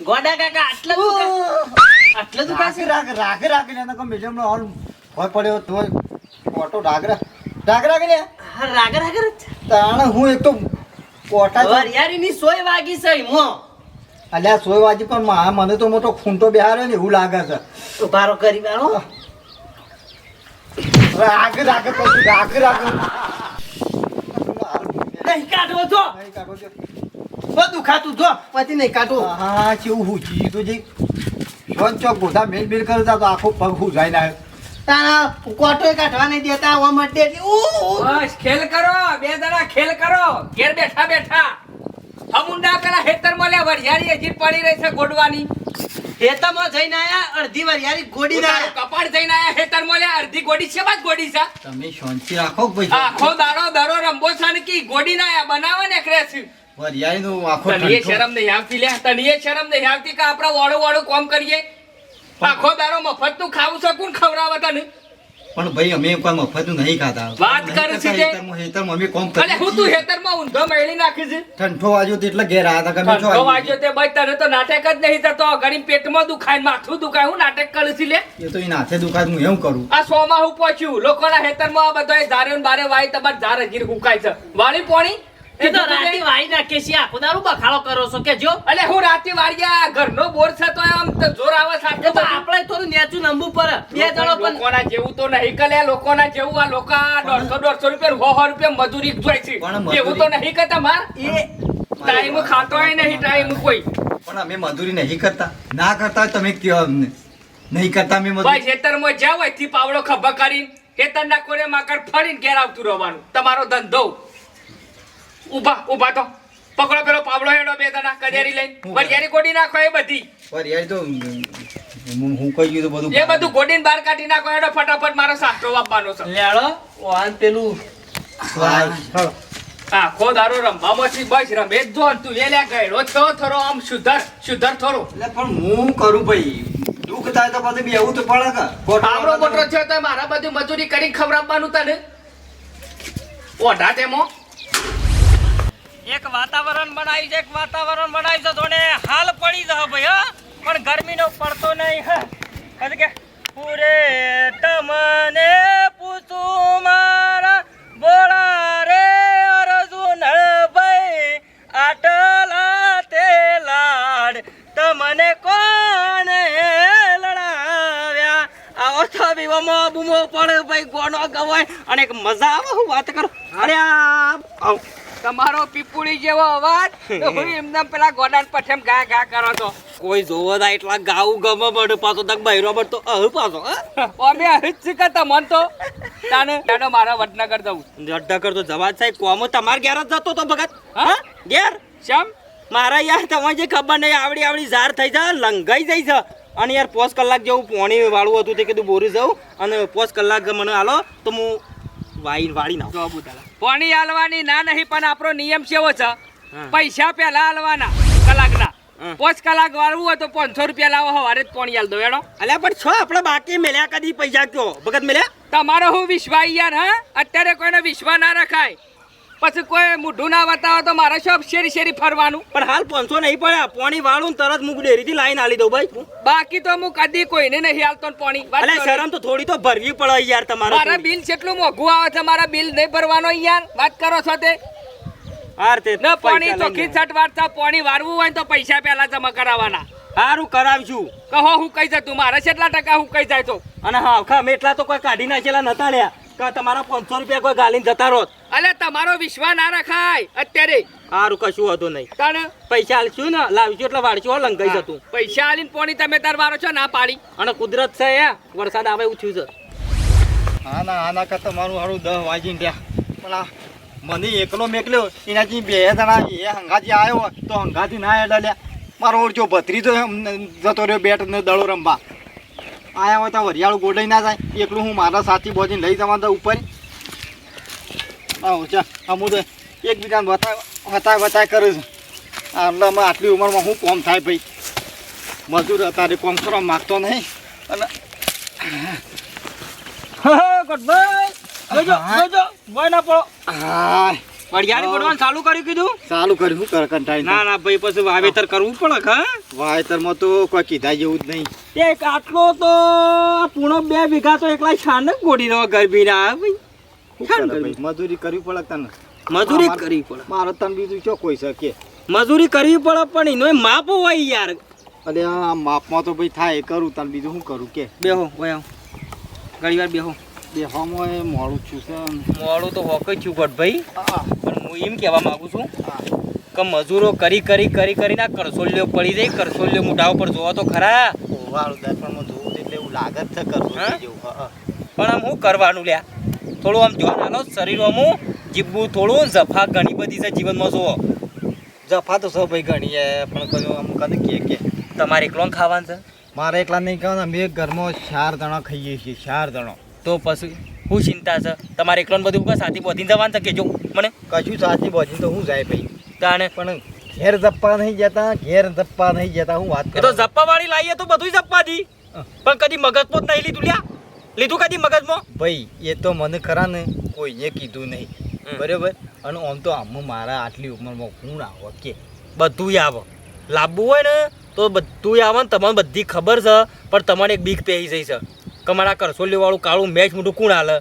ગોડા કાકા આટલા આટલા દુખા રાખ રાખ રાખ રાખ ને તો નો હોલ હોય પડ્યો તો ઓટો રાગ રાખ રાગ હા, રાગર રાગર જ. હું એક તો કોટા જ- વરિયાળીની સોય વાગી છે મો અલ્યા સોય વાગી પણ મા મને તો મોટો ખૂંટો બેહાર્યો ને એવું લાગે છે. ઉભારો કરી વાળો રાગ રાગ છું, રાગ રાગ નહીં કાઢવો તો. નહીં કાઢો છો. બહુ દુખાતું જો. પછી નહીં કાઢવો હા કેવું હું જી તો જે શોન ચોક ગોધા મેલ મેલ કરતા તો આખો પગ હું જાય ના તારા કોટોય કાઢવા નહીં દેતા આવા માટે એટલે ઉ, ઉ. બસ ખેલ કરો. બે જણા ખેલ કરો. ઘેર બેઠા બેઠા. હમુંડા પેલા હેતર મળ્યા વરિયાળી હજી પડી રહી છે ગોડવાની. હેતરમાં જઈને આયા અડધી વરિયાળી ગોડી ના કપાળ જઈને આયા હેતર મળ્યા અડધી ગોડી છે બાદ ગોડી છે. તમે શાંતિ રાખો ભાઈ આખો દાડો દરો રંબો છે ને કી ગોડી ના આયા બનાવે ને કરે છે આખો તને શરમ નહીં આવતી લે તને શરમ નહીં આવતી કે આપણે વાળું વાળું કોમ કરીએ? આખો દાડો મફતનું ખાવું છે કોણ ખવડાવે તને? પણ ભાઈ અમે કોઈ મફતું નહીં ખાતા. વાત કરે છે કરતા તે? હેતરમાં- હેતરમાં અમે કોમ અલે હું તું હેતરમાં ઊંધો મેળી નાખી છે. ઠંઠો વાગ્યો તો એટલે ઘેર આવ્યા હતા કે અમે છો ઠંડો આવી? વાગ્યો તે ભાઈ તને તો નાટક જ નહીં થતો. ઘડી પેટમાં દુખાય માથું દુખાય હું નાટક કરું છું લે. એ તો એ નાથે દુખાય હું એવું કરું. આ સોમાં હું પહોંચ્યું. લોકોના ખેતરમાં આ બધા ધારે બારે વાય તમારે ધારે હજી હુકાય છે. વાળી પોણી? એ તો રાતે વાઈ નાખે છે આખો દારૂ બખાડો કરો છો કે જો અલે હું રાતે વાળ્યા ઘરનો બોર છે તો આમ જોર આવે એ તો આપણે થોડું નેચું નંબુ પર બે જણો પણ લોકોના જેવું તો નહીં કલે લોકોના જેવું આ લોકો દોઢસો દોઢસો રૂપિયા સો રૂપિયા મજૂરી જોઈ છે. એવું તો નહીં કરતા માર? એ ટાઈમ ખાતો હોય નહીં ટાઈમ કોઈ. પણ અમે મજૂરી નહીં કરતા. ના કરતા તમે કયો અમને? નહીં કરતા અમે મજૂરી. ખેતરમાં થી પાવડો ખભા કરીને ખેતરના કોરે માકડ ફરીને ઘેર આવતું રહેવાનું. તમારો ધંધો. ઊભા ઊભા તો. પકડો પેલો પાવડો હેડો બે દણા કજેરી લઈને. વરિયારી કોડી ગોડી નાખો એ બધી. વરિયારી તો હું હું કહી ગયું બધું એ બધું ગોડીને બહાર કાઢી નાખો હેડો ફટાફટ મારો સાસ્તો આપવાનો છે. લેડો વાન પેલું હા ખો દારો રમવામાં બસ રમે જ જો ને તું એ લ્યા ગયડો છો થોડો આમ સુધર સુધર થોડો. એટલે પણ હું કરું ભાઈ? દુઃખ થાય તો પછી બેવું તો પડે કે? તો- મોટો થયો તો મારા બધું મજૂરી કરીને ખવડાવવાનું તને? ઓઢા તેમાં. એક વાતાવરણ બનાવી છે, એક વાતાવરણ બનાવી છે થોડે હાલ પડી જશે ભાઈ, હા. પણ ગરમીનો પડતો નહીં, હા. કારણ કે, પૂરે તમને પૂછું મારા બોળા રે અરજુન ભાઈ, આટલા તે લાડ તમને કોને લડાવ્યા? આવો તો વિવામાં બૂમો પડે ભાઈ, ગોનો ગવાય, અને એક મજા આવે, હું વાત કરું. અરે આવ. તમારો પીપુડી જેવો અવાજ? તો હું એમને પેલા ગોડાન પઠેમ ગા ગા કરો તો કોઈ જોવો ના એટલા ગાવું ગમે બડ પાછો તક બહેરો બડ તો અહ પાછો અમે અહીં જ શીખતા મન તો? તાને તાનો મારા વડનગર જવું જડ્ડા કરતો જવાજ સાહેબ કોમો તમાર ઘેર જ જતો તો ભગત હા? ઘેર? શ્યામ મારા યાર તમને જે ખબર નહીં આવડી આવડી ઝાર થઈ છે લંઘાઈ જઈ છે. અને યાર પોસ કલાક જેવું પોણી વાળું હતું તે કીધું બોરી જવું. અને પોસ કલાક મને હાલો તો હું વાઈ વાળી નાખું. પાણી હાલવાની ના નહીં પણ આપણો નિયમ કેવો છે? પૈસા પહેલા હાલવાના કલાકના. પાંચ કલાક વાળવું હોય તો પાંચસો રૂપિયા લાવો હવારે જ પોણી હાલ દો એડો અલ્યા પણ છો આપણે બાકી મેળ્યા કદી પૈસા કયો? ભગત મેળ્યા તમારો હું વિશ્વાસ યાર હા? અત્યારે કોઈને વિશ્વા ના રખાય. પછી કોઈ મોઢું ના બતાવે તો મારે શું શેરી શેરી ફરવાનું? પણ હાલ પાંચસો નહીં પડ્યા પાણી વાળું તરત મુક ડેરીથી લાઈન આલી દઉં ભાઈ. બાકી તો હું કદી કોઈને નહીં હાલતો પાણી. કરો. શરમ તો થોડી તો ભરવી પડે યાર તમારે મારા બિલ કેટલું મોંઘું આવે છે? મારા બિલ નહીં ભરવાનો યાર. વાત કરો છો તે તે ન પાણી લઈને. છટ વાળતા પાણી વારવું હોય તો પૈસા પહેલા જમા કરાવવાના. હારું કરાવશું. કહો હું કઈ જતું મારે કેટલા ટકા હું કઈ જાય તો અને હા એટલા તો કોઈ કાઢી નાખેલા નતા લ્યા. કે તમારા પાંચસો રૂપિયા કોઈ ગાલીને જતા રહો અલે તમારો વિશ્વાસ ના રખાય. અત્યારે હારું કશું હતું નહીં. કારણ પૈસા આલશું ને લાવશું એટલે વાળશું હો લંકાઈ જતું. પૈસા આલીને પોણી તમે તાર વારો છો ના પાડી. અને કુદરત છે યા વરસાદ આવે એવું થયું છે. આના આના કરતા મારું હારું દહ વાગીને ગયા પણ આ મને એકલો મેકલ્યો એનાથી બે જણા એ હંગાથી આવ્યો તો હંગાથી ના એડા લ્યા. મારો ઓળખ્યો ભત્રી તો એમ જતો રહ્યો બેટ ને દડો રમવા. આયા હોય તો વરિયાળું ગોડાઈ ના જાય. એકલું હું મારા સાથી બોજીને લઈ જવા દઉં ઉપર. આવું ચા અમુક તો એકબીજાને બતાવ બતાય બતાય કરું છું. આટલામાં આટલી ઉંમરમાં હું કોમ થાય ભાઈ? મજૂર અત્યારે કોમ કરવા માગતો નહીં. અને હા. ચાલુ કર્યું કીધું? ચાલુ કર્યું શું કર કંટાળી ના ના ભાઈ પછી વાવેતર કરવું પડે હા? વાવેતરમાં તો કોઈ કીધા જેવું જ નહીં. એક આટલો તો પૂણો બે વીઘા તો એકલા છાન ગોડી રહ્યો ગરબી ના ભાઈ? કરે? મજૂરી કરવી પડે તને. મજૂરી કરવી પડે. મારે તને બીજું ચો કોઈ શકે? મજૂરી કરવી પડે પણ એનો માપ હોય યાર. અરે આ માપમાં તો ભાઈ થાય કરું તને બીજું શું કરું કે. બેહો વયા. ઘણી વાર બેહો. બેહવામાં એ મોડું છું છે મોડું તો હોક છું છું ભાઈ આ, પણ હું એમ કહેવા માગું છું કે મજૂરો કરી કરી કરી કરીને આ કરસોલ્યો પડી જાય કરસોલ્યો મોઢા ઉપર જોવા તો ખરા. વાળું દર્પણમાં જોવું એટલે એવું લાગત છે કરવું હા? જેવું હા, હા. પણ આમ શું કરવાનું લ્યા. થોડું આમ જોવા હાલો શરીર જીભું થોડું ઝફા ઘણી બધી છે જીવનમાં જુઓ. જફા તો સૌ ભાઈ ઘણી પણ કહ્યું આમ કને કે કે. તમારે એકલો ખાવાનું છે? મારે એકલા નહીં કહો અમે ઘરમાં ચાર જણા ખાઈએ છીએ ચાર જણા. તો પછી શું ચિંતા છે? તમારે એકલો ને બધું બસ સાથી પહોંચીને જવાનું છે કેજો મને? કશું સાથી બોજી તો હું જાય ભાઈ. તાણે? પણ ઘેર જપ્પા નહીં જતા ઘેર જપ્પા નહીં જતા હું વાત તો જપ્પા વાળી લાવીએ તો બધું જપ્પા દી પણ કદી મગજ પોત નહીં લીધું લ્યા. લીધું કદી મગજમાં? ભાઈ એ તો મને ખરા ને કોઈને કીધું નહીં. બરાબર? અને આમ તો આમ મારા આટલી ઉંમરમાં કોણ આવો કે બધું આવે. લાવવું હોય ને તો બધું આવે ને તમને બધી ખબર છે પણ તમારે એક બીક પહેરી જઈ છે. કે કર સોલી વાળું કાળું મેચ મોટું કોણ હાલે?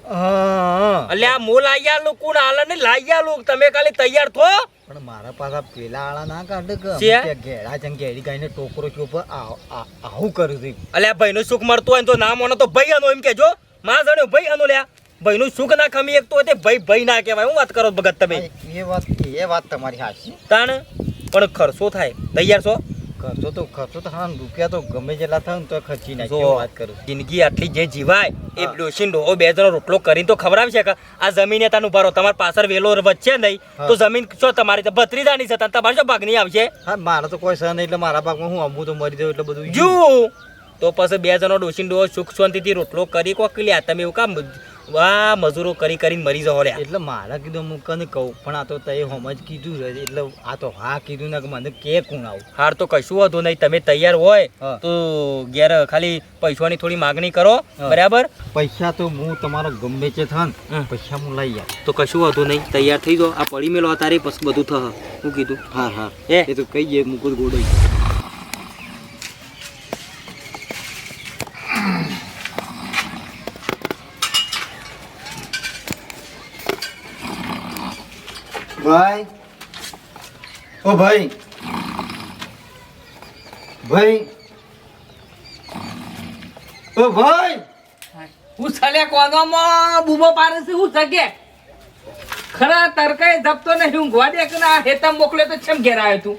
એટલે આ મો લાઈ લો કોણ હાલે ને લાયા લો તમે ખાલી તૈયાર થો. પણ મારા પાછા પેલા આળા ના કાઢે કે? ઘેડા ને ઘેડી ગાઈને ટોકરો કે પર આ- આ- આવું કર્યું છે એટલે આ ભાઈનું સુખ મળતું હોય ને તો ના મોનો તો ભાઈ આનો એમ કેજો માં જાણ્યો ભાઈ આનો લ્યા. ભાઈનું સુખ ના ખમી એક તો તે ભાઈ ભાઈ ના કહેવાય. હું વાત કરો ભગત તમે? એ વાત એ વાત તમારી સાચી. તાણ? પણ ખર્ચો થાય. તૈયાર છો? ખર્ચો તો ખર્ચો તો હા રૂપિયા તો ગમે જેટલા થાય ને તો ખર્ચી નાખી વાત કરું જિંદગી આટલી જે જીવાય એ. ડોશી ડોહો બે જણો રોટલો કરીને તો ખવડાવશે કે આ જમીન તાનું ભરો તમારે પાછળ વેલો વચ્ચે નહીં તો જમીન શું તમારી તો ભત્રીજાની છે તમારે શું ભાગ નહીં આવશે. હા મારે તો કોઈ સહ નહીં એટલે મારા ભાગમાં હું અમું તો મરી જાઉં એટલે બધું જુ તો પછી બે જણો ડોશી ડોહો સુખ શાંતિથી રોટલો કરી કોક લ્યા તમે એવું કામ વાહ મજૂરો કરી કરીને મરી જવો લ્યા. એટલે મારા કીધું હું કને કહું પણ આ તો તે હોમ જ કીધું છે એટલે આ તો હા કીધું ને કે મને કે કોણ આવું? હાર તો કશું હતું નહીં તમે તૈયાર હોય તો ઘેર ખાલી પૈસાની થોડી માગણી કરો બરાબર? પૈસા તો હું તમારો ગમે છે થાન પૈસા હું લઈ આવ. તો કશું હતું નહીં તૈયાર થઈ જાઓ. આ પડી મેલો તારે પછી બધું થશે. હું કીધું. હા હા. એ તો કઈ જઈએ મુકુદ ગોડઈ. ભાઈ. ઓ ભાઈ. ભાઈ. ઓ ભાઈ. હું છલે કોનોમાં બૂમો પાડે છે? હું જગે ખરા તરકાય ધપતો નહીં. હું ગોડે કે ના? હેતમ મોકલે તો છેમ ઘેર આવ્યો તું?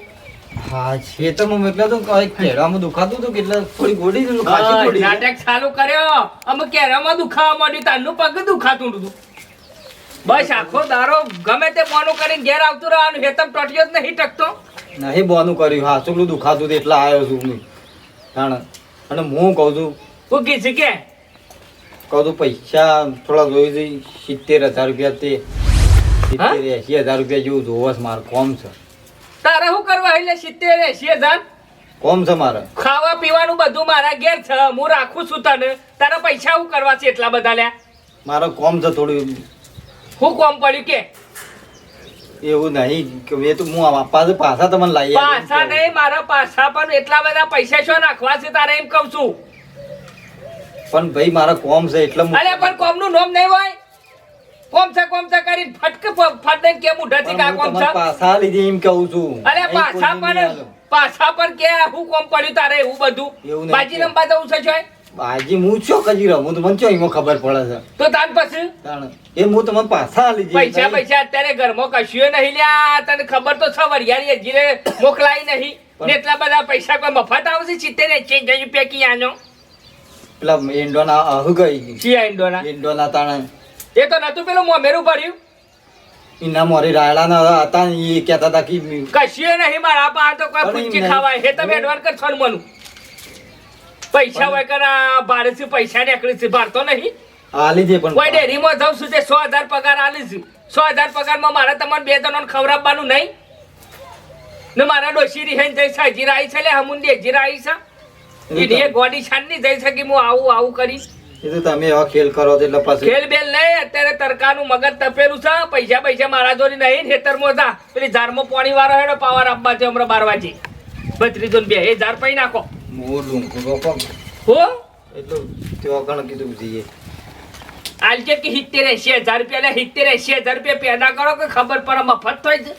હા છે તો હું એટલે તો કઈ કેળામાં દુખાતું હતું કેટલા થોડી ગોડી નાટક ચાલુ કર્યો. અમે કેરામાં દુખાવા માંડ્યું. તારનું પગ દુખાતું હતું. બસ આખો દારો ગમે તે બોનું કરીને ઘેર આવતું રહેવાનું હેતમ ટોટિયો જ નહીં ટકતો. નહીં બોનું કર્યું હા શું દુખાતું હતું એટલે આવ્યો છું હું. જાણે. અને હું કહું છું તું કી છે કે? કહું છું પૈસા થોડા જોઈ જઈ સિત્તેર હજાર રૂપિયા તે સિત્તેર એસી હજાર રૂપિયા જેવું જોવો છે મારે કોમ છે. તારે શું કરવા એટલે સિત્તેર એસી હજાર? કોમ છે મારે. ખાવા પીવાનું બધું મારા ઘેર છે હું રાખું છું તને. તારા પૈસા શું કરવા છે એટલા બધા લ્યા? મારો કોમ છે થોડું હું કોમ પડ્યું કે? એવું નહીં કે તો હું આપવા પાછા તમને લાવી આલું. પાછા નહીં મારા પાછા પણ એટલા બધા પૈસા છો નાખવા છે તારે એમ કહું છું. પણ ભાઈ મારા કોમ છે એટલે અરે પણ કોમનું નામ નહીં હોય. કોમ છે કોમ છે કરી ફટક ફટને ફટ કે મુઢાથી થી કા કોમ છે? પાછા લીધી એમ કહું છું. અરે પાછા પણ પાછા પણ કે હું કોમ પડ્યું તારે એવું બધું. બાજી કે. જવું છે જોય બાજી હું છો કજી રમું તો મને છો એમાં ખબર પડે છે. તો તાન પછી. એ હું તમને પાછા લીધી પૈસા પૈસા અત્યારે ઘરમાં કશું નહીં લ્યા. તને ખબર તો છે વરિયાળી હજીરે મોકલાઈ નહીં. ને એટલા બધા પૈસા કોઈ મફત આવશે? સિત્તેર એસી રૂપિયા કિયાનો? પેલા એંડોના અહુ ગઈ. સિયા ઇન્ડોના એંડોના તાણે. એ તો નતું પેલું મોમેરું ભર્યું? એના મોરી રાયડાના હતા એ કહેતા હતા કે કશું નહીં મારા પાસે તો કોઈ પૂછી ખાવાય હે. તમે એડવાન કર છો ને મનું. પૈસા હોય કે ના થી પૈસા નીકળી છે ભારતો નહીં. આલી કોઈ પણ ડેરીમાં જાઉં છું તે સો હજાર પગાર આલી છું. સો હજાર પગારમાં મારે તમારે બે જણોને ખવડાવવાનું નહીં. ને મારા ડોશી રિહાઈને જઈ છે જીરા આવી છે લે હમુંડી જીરા આવી છે. ઈ ગોડી ગોડી છાનની જઈ શકી હું આવું આવું કરીશ એ તો તમે ખેલ કરો એટલે પછી ખેલ બેલ નહીં અત્યારે તરકાનું મગજ તપેલું છે. પૈસા પૈસા મારા જોડી નહીં ખેતરમાં હતા પેલી ઝાડમાં પાણી વાળો હેડો પાવર આપવા છે હમણાં બાર વાગે. બત્રીસો બે એ ઝાડ પૈ નાખો. હું ડુંગરો કોમ હો? એટલું તેઓ ગણ કીધું જઈએ આલજે કે સિત્તેર એસી હજાર રૂપિયા લે સિત્તેર એસી હજાર રૂપિયા પેદા કરો કે ખબર પડે મફત થાય જ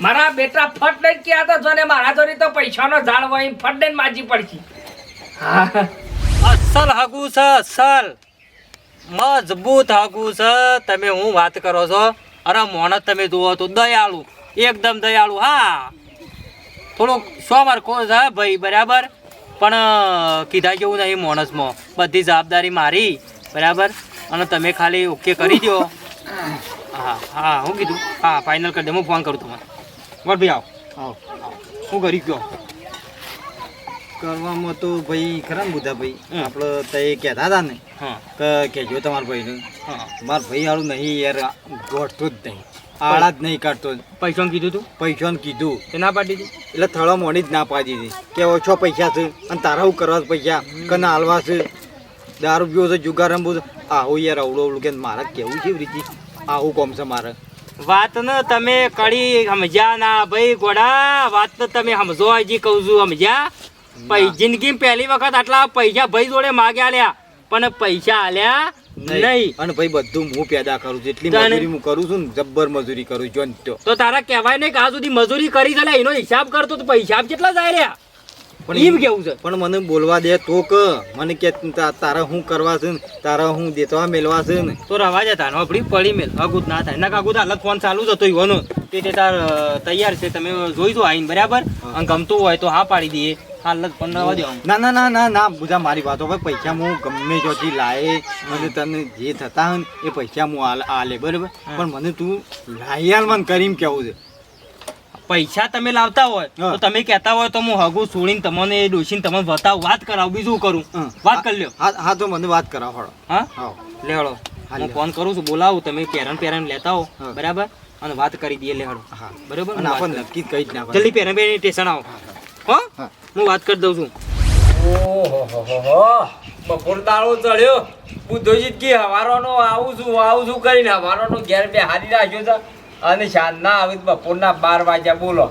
મારા બેટા ફટ લઈને ક્યાં હતા જો ને મારા જોડી તો પૈસાનો ઝાડ હોય ફટ લઈને માજી પડશે. હા. અસલ હાગુ છે અસલ. મજબૂત હાગુ છે. તમે હું વાત કરો છો? અરે મોણસ તમે જુઓ તો દયાળુ એકદમ દયાળુ. હા. થોડોક સોમર માર્કો છે ભાઈ બરાબર? પણ કીધા જેવું નહીં માણસમાં. બધી જવાબદારી મારી બરાબર? અને તમે ખાલી ઓકે કરી દો હા હા હું કીધું. હા ફાઇનલ કરી દે. હું ફોન કરું તમારે. વર ભાઈ આવો. આવો. હું કરી ગયો. કરવામાં તો ભાઈ ખરા ને બુધા ભાઈ. આપણે આપણે એ કહેતા હતા ને હા. કે કહેજો તમારા ભાઈને. હા. મારા ભાઈ વાળું નહીં યાર ગોઠતું જ નહીં. આળા જ નહીં કાઢતો. પૈસા કીધું તું? પૈસા કીધું. એ ના પાડી દીધી? એટલે થળો મોડી જ ના પાડી દીધી. કે ઓછો પૈસા છે? અને તારા હું કરવા પૈસા? કને હાલવા છે? દારૂ પીવો છે જુગાર રમવું છે? આવું યાર અવડું અવડું કે મારે કેવું છે રીતિ? આવું કોમ છે મારે. વાત ને તમે કડી સમજ્યા ના ભાઈ ગોડા. વાત ને તમે સમજો હજી કહું છું સમજ્યા? જિંદગી પહેલી વખત આટલા પૈસા ભાઈ જોડે માગ્યા લ્યા. પણ પૈસા આલ્યા નહીં. અને ભાઈ બધું હું પેદા કરું છું. એટલી મજૂરી હું કરું છું ને જબ્બર મજૂરી કરું છું તો. તો તારા કહેવાય ને કે આ સુધી મજૂરી કરી છે એનો હિસાબ કરતો તો હિસાબ કેટલા જાય રહ્યા? પણ એમ કેવું છે? પણ મને બોલવા દે તો કે. મને કે તારા હું કરવા છે તારા હું દેતવા મેલવા છે ને. તો રવા જતા તારો આપણી પડી મેલ અગુત ના થાય. ના કાગુત હાલત ફોન ચાલુ જ હતો ઈવાનો. તે તે તાર તૈયાર છે તમે જોઈ દો આઈને બરાબર? અને ગમતું હોય તો હા પાડી દઈએ. રવા દેવાનું ના ના ના ના ના બધા મારી વાતો ભાઈ પૈસા હું ગમે ચોથી લાવે મને તને જે થતા હોય એ પૈસા હું આલે બરાબર? પણ મને તું લાયાલ મને કરીને કેવું છે? પૈસા તમે લાવતા હોય તો તમે કહેતા હોય તો હું હગું છોડીને તમને ડોસીને તમને બતાવ વાત કરાવ બીજું કરું. વાત કરી લ્યો. હા હા તો મને વાત કરાવ હળો હા? લેવડો લેહડો હા, ફોન કરું છું બોલાવું તમે પેરણ પેરણ લેતા હો. બરાબર? અને વાત કરી દઈએ લેહડો હા. બરાબર? અને આપણને નક્કી કઈ જ ના જલ્દી પેરણ પેરણ સ્ટેશન આવો. હો? હા. વાત કરી દઉં છું. બપોર દાળો ચડ્યો. બુદ્ધોજી કે હવારોનો આવું છું આવું છું કરીને હવારોનો ઘેર બે હારી રાખ્યો છે. અને સાંજના આવી તો બપોરના બાર વાગ્યા બોલો.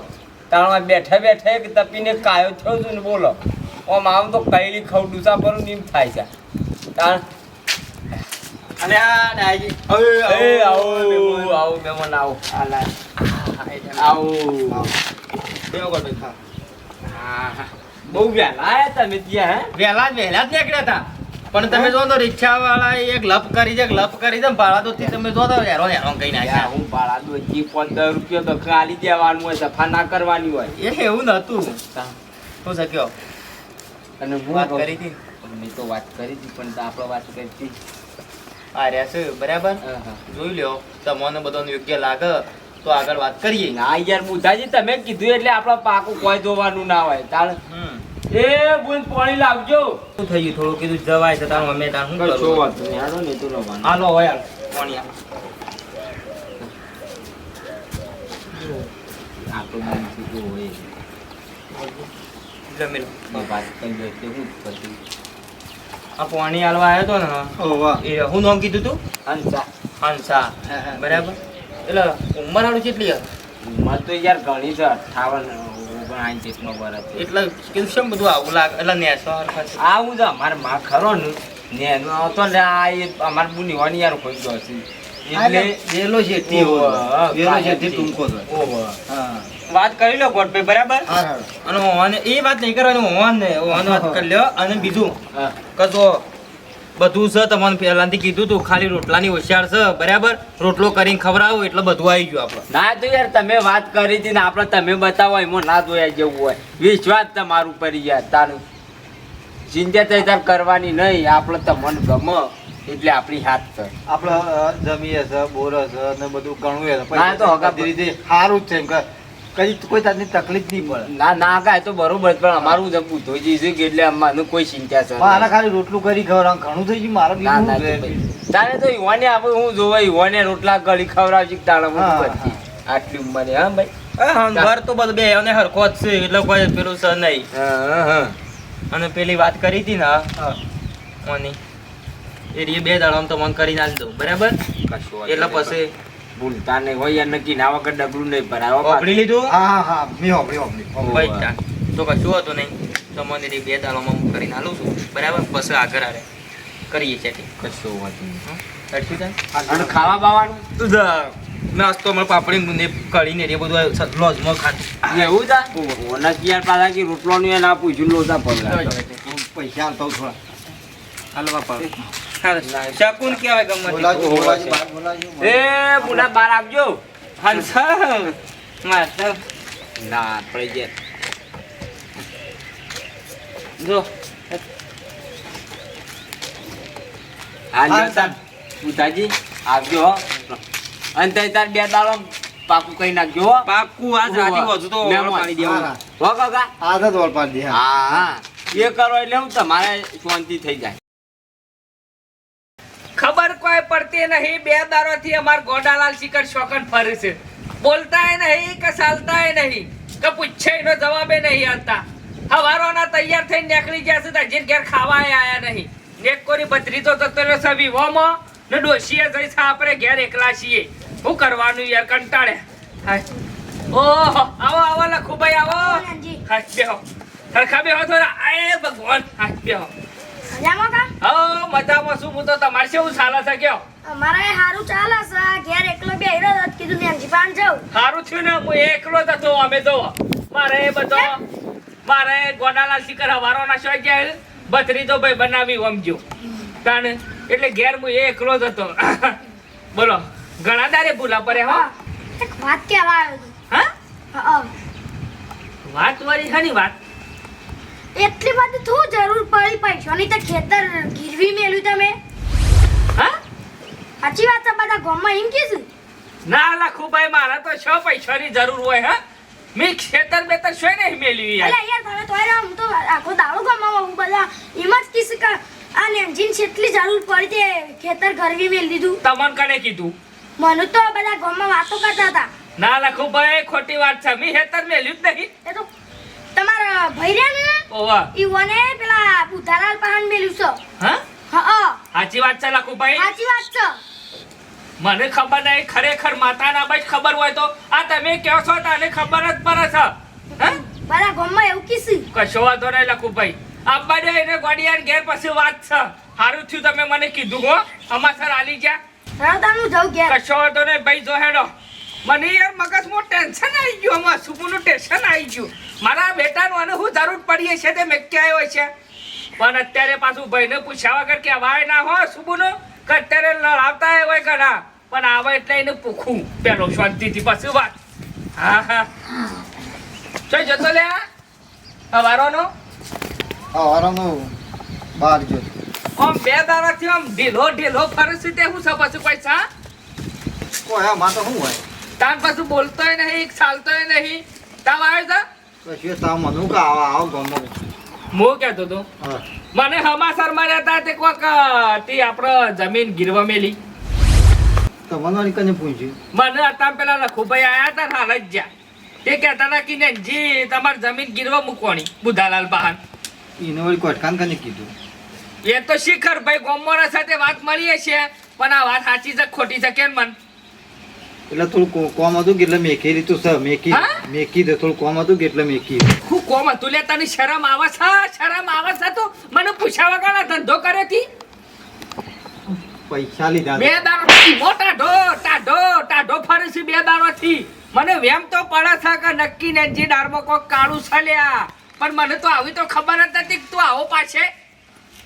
તારમાં બેઠે બેઠે એક તપીને કાયો થયો છું ને બોલો. આમ આમ તો કઈલી ખવડુસા પર નીમ થાય છે. તાણ. અને આ ડાયજી. આવો આવું આવો મહેમાન આવું આવું. હા. બહુ વહેલા આયા તમે ત્યાં હે? વહેલા જ વહેલા જ નીકળ્યા હતા. પણ તમે જો તો રિક્ષા વાળા એક લપ કરી છે લપ કરી છે ભાડા થી તમે જો તો હેરો હેરો કઈ નાખ્યા. હું ભાડા દોજી પંદર રૂપિયા તો ખાલી દેવાનું હોય સફા ના કરવાની હોય. એ એવું નતું. શું શક્યો અને હું વાત કરી હતી? મેં તો વાત કરી હતી પણ આપણે વાત કરી હતી. આ રહેશે બરાબર. જોઈ લ્યો તમને બધાને યોગ્ય લાગે. તો આગળ વાત કરીએ. ના યાર બુધાજી તમે કીધું એટલે આપણા પાકું કોઈ જોવાનું ના હોય. તાર એ બુન પાણી લાવજો. શું થઈ ગયું થોડું કીધું જવાય છે તારું અમે તારું શું કરું? હાલો નહીં તો રવાનું. હાલો હોય. હાલ પાણી હાલ. આ તો બુન સીધું હોય. જમી લો. વાત કરી એટલે હું પછી આ પાણી હાલવા આવ્યો તો ને? એ હું નામ કીધું તું? હંસા. હંસા. બરાબર? એટલે ઉંમર હારું કેટલી હતી? ઉંમર તો યાર ઘણી છે અઠાવન ઓગણસાઠ નો વર્ષ એટલે શેમ બધું આવું લાગે એટલે નેસો. આવું છે અમારે માં ખરો ને ને એનો આવતો ને આ એ અમાર બુની યાર ખોઈ ગયો છે. વાત કરી લો ગોટભાઈ બરાબર? અને એ વાત નહીં કરવાની વાત કરી લ્યો. અને બીજું હા. બધું છે તમને પહેલાથી કીધું તું ખાલી રોટલાની હોશિયાર છે બરાબર? રોટલો કરીને ખવડાવો એટલે બધું આવી ગયું આપણે. ના તો યાર તમે વાત કરી હતી ને આપણે તમે બતાવો એમાં ના જોયા જેવું હોય. વિશ્વાસ તમારું પડી યાર તારું. ચિંતા તૈયાર કરવાની નહીં આપણે તમને ગમે એટલે આપણી હાથ છે. આપણે જમીએ છે બોરસ ને બધું ઘણું એ છે. હા, તો સારું જ છે એમ કે કઈ કોઈ જાતની તકલીફ નહીં પડે. ના ના કાય તો બરોબર પણ અમારું જે બુધોજી છે કે એટલે અમારું કોઈ ચિંતા છે? મારે. ખાલી રોટલું કરી ખવડાવવાનું ઘણું થઈ ગયું મારે ના ના. તારે તો ઈવાને આપણે હું જોવા ઈવાને રોટલા ગળી ખવડાવજી તાણે હું. કરતી. આટલી ઉંમરે હા ભાઈ? ઘર તો બધું બે અને હરખો જ છે. એટલે કોઈ પેલું છે નહીં. હા, હા, હા. અને પેલી વાત કરી હતી ને. ઓની. એ બે દાડામાં તો મન કરીને આલી દઉં. બરાબર? એટલે પછી ભૂલતા નહીં હોય યાર નક્કી ના વગર ડગલું નહીં ભરાય. વાપરી લીધું? હા હા મેં હોભળી ભાઈ તો કશું હતું નહીં? તો મને બે દાડામાં હું કરીને આલું છું. બરાબર? પછી આગળ આવે કરીએ છે કશું વાંધો નહીં. અને ખાવા બાવાનું? તું નાસ્તો પાપડી ને કઢીને રે બધું લોજમાં ખાધું. એવું તા ઓના કે યાર પાછા કે રોટલોનું એ ના પૂછ્યું લોચા પગલા. પૈસા આવતા થોડા. હાલવા પાડો હા શકુન કહેવાય ગમે બોલાજો બોલાજો. બહાર બોલાજો. એ મુના બાર આપજો હંસા માતા ના પડી જાય જો. આપજો હો. અને તઈ તાર બે દાડો પાકું કઈ નાખજો હો. પાકું આજ રાતી વધુ તો મહેમાન. પાડી દેવું હો. કાકા. હા. આદત વળ પાડી દે હા. હા હા. એ કરો એટલે હું તમારે શાંતિ થઈ જાય. ખબર કોઈ પડતી નહીં. બે દારોથી અમાર ગોડાલાલ શિખર શોકન ફરે છે. બોલતાય નહીં કે ચાલતાય નહીં. કે પૂછે એનો જવાબે નહીં આલતા હવારોના તૈયાર થઈને નીકળી ગયા છે હજી ઘેર ખાવા આયા નહીં. એક કોરી બત્રી તો જતો રહ્યો છે વિવોમાં ને ડોશીએ જઈ છે આપણે ઘેર એકલા છીએ. શું કરવાનું યાર કંટાળે. ઓહો આવો આવો લખુભાઈ આવો. હાથ બેહો. સરખા બેહો થોડા. આય ભગવાન. હાથ બેહો. મજામાં કા? હો મજામાં શું હું તો તમારે શું ચાલે છે કયો? અમારે હારું ચાલે છે. ઘેર એકલો બે તો કીધું પાન જાઉં સારું થયું ને હું એકલો જ હતો. અમે તો મારે એ બધો મારે ગોડાલાલ શિખર હવારો ના શોખ ગયા બત્રી તો ભાઈ બનાવી સમજો. તાને એટલે ઘેર હું એકલો જ હતો. બોલો ઘણા દારે ભૂલા પડે હો. એક વાત કેવા આવ્યો હા. વાત વાળી ખાની વાત. એટલી બધી શું જરૂર પડી પૈસાની તો ખેતર ગીરવી મેલ્યું તમે. હા? સાચી વાત છે બધા ગામમાં એમ કીધું ના લાખું ભાઈ મારા તો છ પૈસાની જરૂર હોય હા? મેં ખેતર બેતર શોય નહીં મેલ્યું યાર. એટલે યાર તમે તોય ના, હું તો આખો દાડો ગામમાં હું બધા એમ જ કીધું કે આ નેનજીને છેટલી જરૂર પડી તે ખેતર ગરવી મેલ દીધું. તમને કને કીધું? મને તો બધા ગામમાં વાતો કરતા હતા. ના લાખું ભાઈ ખોટી વાત છે. મેં ખેતર મેલ્યું જ નહીં. એ તો તમારા ભાઈ રહ્યા ને? ઓવા. ઈવોને પેલા બુધાલાલ પાન મેલ્યું છે. હા? હા. સાચી વાત છે લાખું ભાઈ સાચી વાત છે. મને ખબર નહીં ખરેખર માતાના બાઈ ખબર હોય તો. આ તમે કહો છો તને ખબર જ પડે છે. હે? મારા ગામમાં એવું કીસી? કશો વાંધો નહીં લખુભાઈ. આબા દે એને ગોડિયાર ઘેર પછી વાત છે. સારું થયું તમે મને કીધું હો. અમાસર આલી ગયા. રણતાનું જવું ઘેર. કશો વાંધો નહીં ભાઈ જો હેડો. મને યાર મગજમાં ટેન્શન આવી ગયું આમાં સુપુનું ટેન્શન આવી ગયું. મારા બેટાનું અને હું જરૂર પડીએ છે તે મેં હોય છે? પણ અત્યારે પાછું ભાઈને પૂછ્યા વગર કહેવાય ના હો સુપુનું કે અત્યારે લડાવતા હોય ઘણા. પણ આવે એટલે એને પૂખું પેલો શાંતિથી પાછું વાત. હા હા. ચોઈ જતો લે હવારોનો? હવારાનું બાર જો. આમ બે દાડાથી આમ ઢીલો ઢીલો ફરસી તે હું છે પાછું પૈસા? કોઈ આમાં તો શું હોય? તાન પાછું બોલતોય નહીં ચાલતોય નહીં. તાવ આવે છે? પછી તા મનું કા આવો આવો ગમો. મો કહેતો તો. મને હમાસરમાં રહેતા તે કોક તે આપણે જમીન ગીરવા મેલી. તો મનવાળી કને પૂછ્યું? મને હતા પેલા લખુભાઈ આયા હતા ને હાલ જ જ્યાં તે કહેતા હતા કે જી તમારી જમીન ગીરવા મૂકવાની બુધાલાલ બહાર. એને વળી કોટકાન કને કીધું? એ તો શિખર ભાઈ ગોમોરા સાથે વાત મળી છે પણ આ વાત સાચી છે ખોટી છે કેમ મન? એટલે થોડું કો- કોમ હતું કે એટલે મેકી લીધું સર મેકી? મેકી દે થોડું કોમ હતું કે એટલે મેકી હું કોમ હતું? લે તને શરમ આવે છે? શરમ આવે છે તો મને પૂછ્યા વગર ધંધો કરે થી પૈસા લીધા બે દાડો મોટા ઢો ટાઢો ટાઢો ફરે છે બે દાડો થી મને વેમ તો પડે છે કે નક્કી ને જે દારમાં કોક કાળું છલ્યા પણ મને તો આવી તો ખબર જ નથી તું આવો પાછે.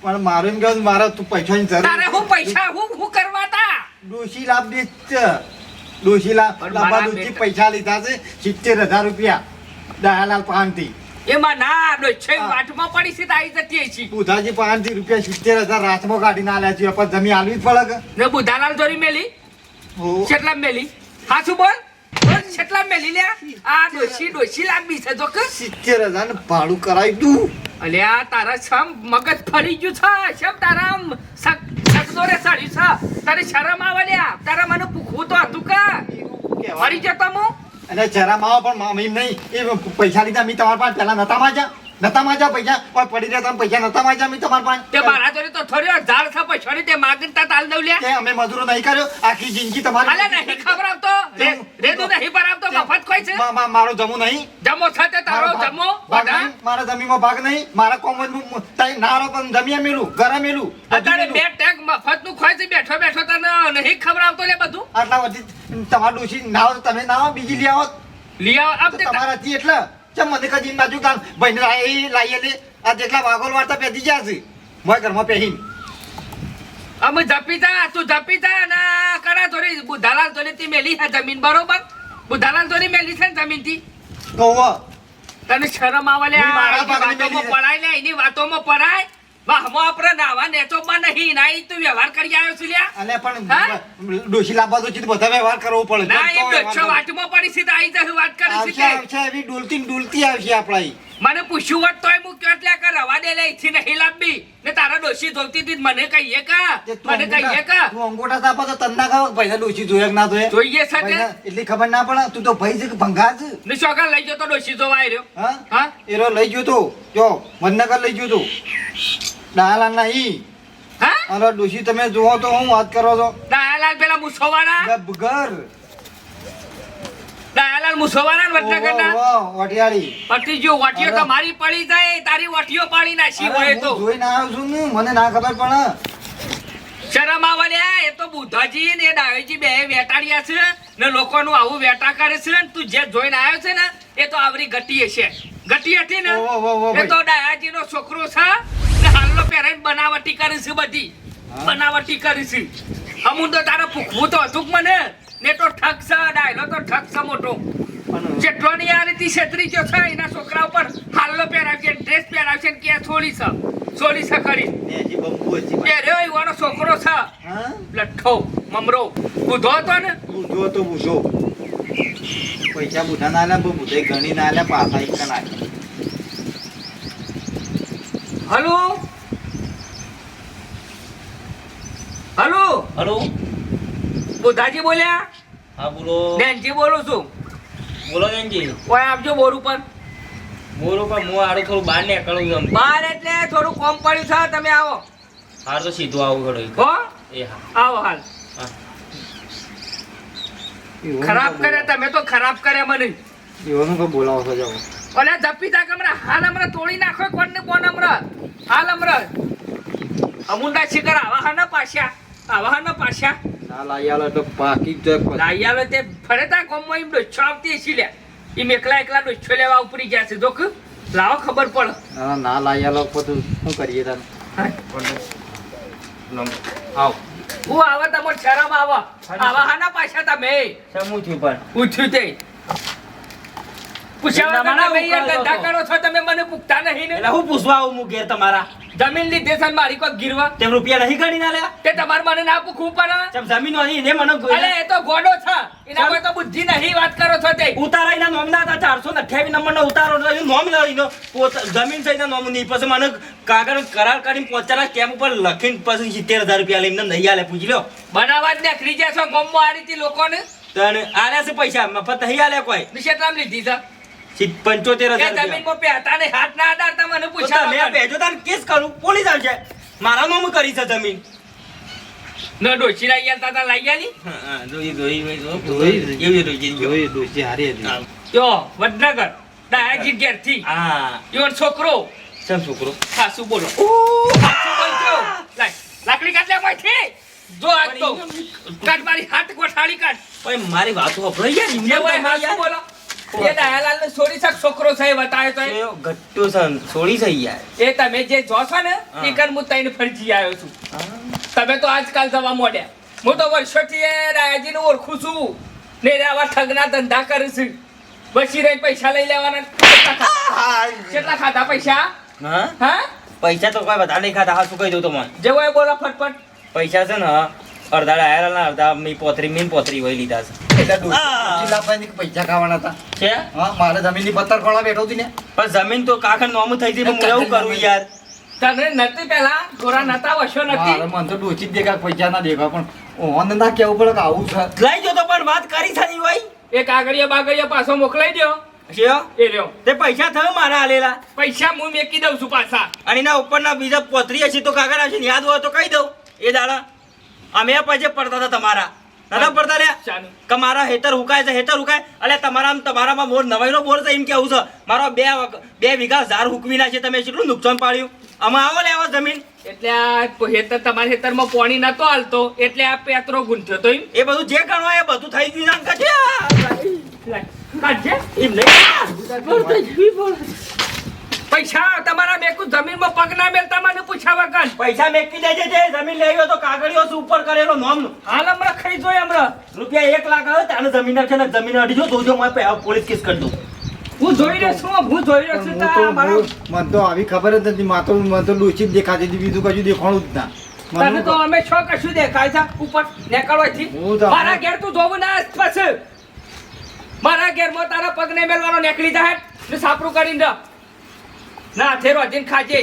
પણ મારું એમ કહેવું મારા તું પૈસા ની જરૂર હું પૈસા હું હું કરવા તા? દોષી લાભ દે છે ડોશી લાભ પણ લાંબા પૈસા લીધા છે સિત્તેર હજાર રૂપિયા દયાલાલ પાનથી. એમાં ના ડોછે હા. વાટમાં પડી છે આવી જતી બુધાજી રૂપિયા સિત્તેર હજાર રાતમાં કાઢીને આલ્યા છે પણ જમી આલવી જ પડે ને બુધાલાલ જોરી મેલી? કેટલા મેલી. હા બોલ? બોલ કેટલા મેલી લ્યા. આ ડોશી ડોશી લાંબી છે તો કે? સિત્તેર હજાર ને ભાડું કરાવી તું અલ્યા તારા છમ મગજ ફરી ગયું છે શેમ તારા સકદોરે સડ્યું છે. તારે શરમ આવે લ્યા તારા મને પૂછવું તો હતું કા જતા હું અને ચરામાં પણ મામ નહીં. એ પૈસા લીધા, મેં તમારા પાસે પહેલા નતા માજા નતા માજા પૈસા. ઓય પડી રહ્યા તમે પૈસા નતા માજા અમે તમારા તે મારા જોડે તો થોડી વાર ઝાડ પણ છોડી તે માગતા તાલ દઉં લ્યા તે અમે મજૂરો નહીં કર્યો. આખી જિંદગી તમારી અલે નહીં ખબર આવતો રે- તો નહીં ભરાવતો મફત કોઈ છે? મા- મા- મારો જમો નહીં. જમો છે તે તારો જમો બધા? મારા જમીમાં ભાગ નહીં. મારા કોમન તઈ નારો પણ જમીએ મેલું ઘરે મેલું અત્યારે બે ટેગ મફતનું ખોઈ છે બેઠો બેઠો તને નહીં ખબર આવતો લે બધું? આટલા વધી તમારું ડોશી નાવો તમે નાવો બીજી લઈ આવો લઈ આવ તમારા થી એટલે ચમ મને કદી બાજુ કામ ભાઈને લાવી લાવીએ લે આ જેટલા વાગોલ વાર્તા પહેરી ગયા છે. મોય ઘરમાં પહેરીને અમે જપીતા તું જપીતા ના કરા થોડી બુધાલાલ થોડી તી મેલી છે જમીન બરોબર? બુધાલાલ થોડી મેલી છે ને જમીનથી તો તને શરમ આવે લે મારા. પડાય લે એની વાતોમાં પડાય. વાહમાં આપણે નાવા નેચોમાં નહીં ના ઈ તું વ્યવહાર કરી આવ્યો છું લ્યા. અને પણ ડોશી લાંબા તો બધા વ્યવહાર કરવો પડે. ના એ વાટમાં પડી જશે વાત કરી છે આવશે એવી ડોલતી ડોલતી આવશે આપણા ઈ. મને પૂછ્યું હોત તોય મૂક્યો એટલે કે રવા દે લે નહીં લાંબી. ને તારા ડોશી ધોતી હતી મને કહીએ કા મને કહીએ કા. તું અંગૂઠા તાપો તો તન્ના ખાવ પૈસા ડોશી જોયે ના જોયે? જોઈએ છે તે એટલી ખબર ના પડે? તું તો ભાઈ છે કે ભંગા છે ને ચોકા લઈ ગયો તો ડોશી જોવા આવ્યો હા? હા? એરો લઈ ગયો તો? જો મનનગર લઈ ગયો તો? ડાયાલા નહીં. હા? અને ડોશી તમે જુઓ તો હું વાત કરો છો. દયાલાલ પેલા મુસોવાના? ગબગર દયાલાલ મુસોવાના વચ્ચે કરતા? ઓહો, વઢિયાળી. પતિ જો અરે. તમારી પડી જાય તારી વટીઓ પાડી નાખી હોય તો. જોઈ ના આવ્યો છું ને મને ના ખબર પણ. શરમ આવે લે એ તો બુદ્ધાજી ને ડાયોજી બે વેટાડ્યા છે ને લોકોનું આવું વેટા કરે છે ને તું જે જોઈને આવ્યો છે ને એ તો આવરી ગટી હશે ગટી હતી ને? એ તો ડાયાજી નો છોકરો છે. હાલનો પહેરાઈને બનાવટી કરી છે બધી. બનાવટી કરી છે. અમુક તો તારે ભૂખવું તો હતું મને. ને તો ઠગ છે ડાયલો તો ઠગ છે મોટો. જેટલો ની આ રીતે છેતરી ગયો છે એના છોકરા ઉપર હાલો પહેરાવશે ડ્રેસ પહેરાવશે ને કે છોડી છે. છોડી છે એ રહ્યો એવાનો છોકરો છે. લઠ્ઠો મમરો. બુધો હતો ને? બુધો તો બુજો પૈસા બુધા ના આલ્યા બુધે ગણી ના આલ્યા પાછા એક ના હલો? હલો? હલો બુધાજી બોલ્યા? હા બોલો. બેનજી બોલું છું. બોલો બેનજી. કોઈ આપજો બોર ઉપર. બોર ઉપર હું આડું થોડું બહાર નીકળું છું. બાર એટલે થોડું કોમ પડ્યું છે તમે આવો. હાર તો સીધું આવું ઘડો હો? એ હા. આવો હાલ. ખરાબ કરે તમે તો ખરાબ કરે મને. એવાનું તો બોલાવો છો જાઓ. ઓલા જપીતા કમરા હાલ હમણાં તોડી નાખો કોણ ને કોણ હમણાં. હાલ હમણાં. અમુંડા શિખર આવા હા ના પાછા. આવા હા પાછા. ના લાઈ આલો તો પાકી જ જાય લાઈ આવે તે ફરેતા કોમમાં એમ ડોચ્છો આવતી હશે લે એમ એકલા એકલા છો લેવા ઉપરી ગયા છે જોક. લાવો ખબર પડ. ના ના લાઈ આલો બધું. શું કરીએ તાન? આવ. હું આવે તમાર શરમ આવા. આવા હાના પાછા તમે. સમું છું પણ પૂછ્યું તે. પૂછ્યા વગર તમારા તમે અહીંયા ઉકાળો ધંધા કરો છો તમે મને પૂછતા નહીં ને. એટલે હું પૂછવા આવું હું ઘેર તમારા. જમીન લીધે છે મારી કોઈ ગીરવા. તેમ રૂપિયા નહીં ગણી ના લ્યા તે તમારે મને ના પૂછવું પડે. જેમ જમીન હોય એને મને અરે એ તો ગોડો છે. એના કોઈ તો બુદ્ધિ નહીં વાત કરો છો તે. ઉતારા એના નોમના હતા ચારસો ને અઠ્યાવીસ નંબર નો ઉતારો નોમ લઈને જમીન છે એના નોમ નહીં પછી મને કાગળ કરાર કરીને પોતાના કેમ ઉપર લખીને પછી સિત્તેર હજાર રૂપિયા લઈને નહીં આલે. પૂછી લો. બનાવવા જ નીકળી ગયા છો ગમો આ રીતે લોકોને? તને આલ્યા છે પૈસા? મફત નહીં આલ્યા કોઈ? નિશેતરામ લીધી છે. સિત્ત- પંચોતેર હજાર ને હાથ ના પૂછ્યા કેસ કરું પોલીસ આવશે મારા નામ કરી છે જમીન ન લઈ લઈ હા, હારી હતી જો વડનગર હા છોકરો ખાસું બોલો ખાસું બોલજો લાય, લાકડી કાઢ લે જો તો કાઢ મારી હાથ વાતો ગયા ને. બોલો એ દયાલાલ ને છોડી શક છોકરો છે એ તો એ. એ ગટ્ટો છે? ને, છોડી છે યાર. એ તમે જે જો છો ને એ કન હું તઈને ફરજી આવ્યો છું. તમે તો આજકાલ જવા મોડ્યા. હું તો વર્ષોથી એ રાયાજીને ઓળખું છું. ને રે આવા ઠગના ધંધા કરે છે. બસી રહી પૈસા લઈ લેવાના. કેટલા ખાધા? પૈસા? હા? હા? પૈસા તો કોઈ બધા નહીં ખાતા હા શું કહી દઉં તમને? જે હોય એ બોલો ફટફટ. પૈસા છે ને અડધા ડાયરા ના અડધા મી પોતરી મીન પોતરી હોય લીધા છે. પૈસા ખાવાના હતા. છે હા મારે જમીનની પત્તર ખોળા બેઠો હતી ને. પણ જમીન તો કાખડ નોમ થઈ ગઈ હું એવું કરું યાર. તને નથી પેલા ગોરા નતા વશો નથી. મને તો ડોશી જ દેખા પૈસા ના દેખા પણ ઓન ના કેવું પડે કે આવું છે. લઈ જો તો પણ વાત કરી છે હોય. એ એક આગળિયા બાગળિયા પાછો મોકલાઈ દો તે પૈસા થયો મારા આલેલા પૈસા હું મેકી દઉં છું પાછા. અને એના ઉપરના બીજા પોતરી હશે તો કાગળ હશે યાદ હોય તો કહી દઉં. એ દાડા. અમે પછી પડતા હતા તમારા. નતા પડતા રે ચાનું. કે મારા હેતર હુકાય છે હેતર હુકાય? એટલે તમારા તમારામાં બોર નવાઈનો બોર છે એમ કેવું છે? મારો બે બે વીઘા ઝાર હુકવી નાખે તમે કેટલું નુકસાન પાડ્યું? આમાં આવો લેવા જમીન. એટલે આ હેતર તમારા હેતરમાં પાણી નતો હાલતો એટલે આ પેતરો ગુંઠ્યો તો એમ? એ બધું જે ગણવા એ બધું થઈ ગયું નામ કાઢે કાઢજે. એમ નહીં. પૈસા તમારા મેકુ જમીનમાં પગ ના મેલતા મને પૂછ્યા વગર. પૈસા મેકી દેજે જે જમીન લઈ ગયો તો કાગળિયો છે ઉપર કરેલો નોમ હાલ હમણાં ખાઈ જોઈ હમણાં. રૂપિયા એક લાખ આવે તાને જમીન છે ને જમીન અઢીસો જોજો મેં પે- પોલીસ કેસ કરી દઉં. હું જોઈ રહ્યો છું હું જોઈ રહ્યો છું મારો મને તો આવી ખબર જ નથી માતો મને તો જ દેખાતી હતી બીજું કશું દેખાણું જ ના. તને મને તો અમે છો કશું દેખાય છે? ઉપર નીકળવાથી મારા ઘેર તું જોવું ના પછી મારા ઘેરમાં તારા પગ ને મેલવાનો નીકળી જાય ને સાપરું કરીને. ના થેરો રોજીને ખાજે.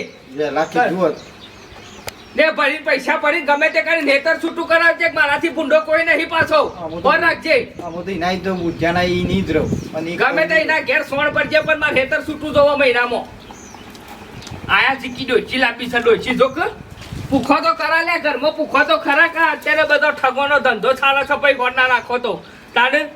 ને ભરી પૈસા ભરી ગમે તે કરી નેતર છૂટું કરાવજે મારાથી ભૂંડો કોઈ નહીં પાછો. પર હું રાખજે. આમ તો એના તો બુદ્ધ્યાના ઈ નહીં જ રહું. અને ગમે તે એના ઘેર સોણ પડજે પણ મારે નેતર છૂટું જોવો મહિનામાં. આયા જીકી ડોચી લાપી છે ડોચી જોક. ભૂખો તો કરા લે ઘરમાં ભૂખો તો ખરા કા અત્યારે બધો ઠગવાનો ધંધો ચાલે છે ગોળ ના રાખો તો. તાને?